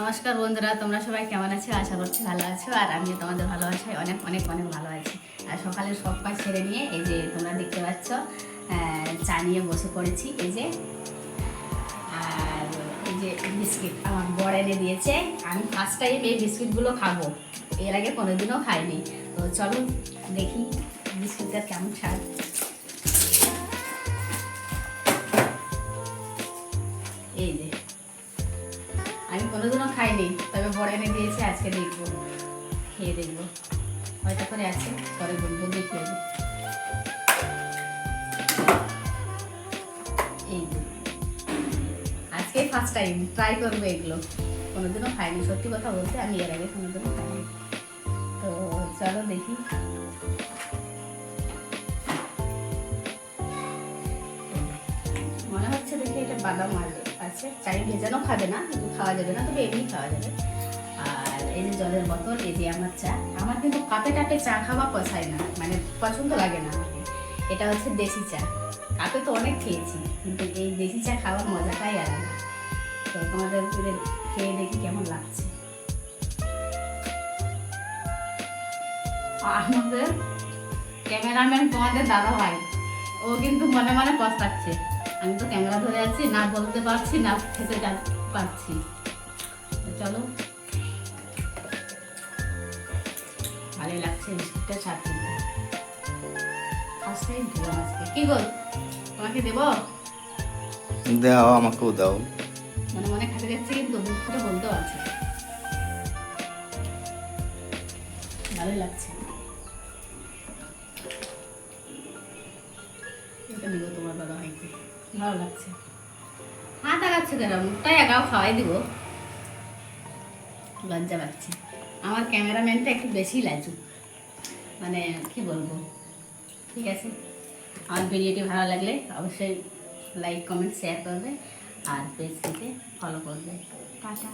নমস্কার বন্ধুরা, তোমরা সবাই কেমন আছো? আশা করছি ভালো আছো, আর আমিও তোমাদের ভালোবাসায় অনেক অনেক অনেক ভালো আছি। আর সকালে সব কাজ ছেড়ে নিয়ে এই যে তোমরা দেখতে পাচ্ছ চা নিয়ে বসে পড়েছি, এই যে, আর এই যে বিস্কিট আমার বড় এনে দিয়েছে। আমি ফার্স্ট টাইম এই বিস্কিটগুলো খাব, এর আগে কোনোদিনও খাইনি। তো চলো দেখি বিস্কিটটা কেমন স্বাদ। আমি কোনোদিনও খাইনি, তবে বড় এনে দিয়েছে, আজকে দেখব। খেয়ে দেখব। হয়তো করে আছে, পরে বলব, দেখে এই আজকে ফার্স্ট টাইম ট্রাই করব এগুলো। কোনোদিনও খাইনি, সত্যি কথা বলতে, আমি এর আগে কোনোদিনও খাইনি। তো চলো দেখি। মনে হচ্ছে দেখি এটা বাদাম আছে চাই ভেজানো খাবে না খাওয়া যাবে না, তবে এমনি খাওয়া যাবে। আর এই যে জলের বোতল, এই যে আমার চা, আমার কিন্তু কাপে টাপে চা খাওয়া পছায় না মানে পছন্দ লাগে না আমাকে। এটা হচ্ছে দেশি চা। কাপে তো অনেক খেয়েছি, কিন্তু এই দেশি চা খাওয়ার মজাটাই আলাদা। তো তোমাদের খেয়ে দেখি কেমন লাগছে। আমাদের ক্যামেরাম্যান তোমাদের দাদা ভাই, ও কিন্তু মনে মনে পস্তাচ্ছে। আমি তো ক্যামেরা ধরে আছি, না বলতে পারছি, না খেতে যা পারছি তো চলো। ভালোই লাগছে বিস্কুটটা ছাড়তে। দিলাম আজকে। কি গো তোমাকে দেবো? দাও আমাকেও দাও। মনে মনে খেতে যাচ্ছে কিন্তু বলতেও আছে। ভালোই লাগছে। এটা নিব তোমার দাদা ভাইকে। ভালো লাগছে। হাত আগাচ্ছে কেন? মুখটাই একাও খাওয়াই দিব। লজ্জা পাচ্ছে। আমার ক্যামেরাম্যানটা একটু বেশি লাজুক মানে কি বলব? ঠিক আছে? আমার ভিডিওটি ভালো লাগলে অবশ্যই লাইক কমেন্ট শেয়ার করবে। আর পেজটিতে ফলো করবে। টাটা।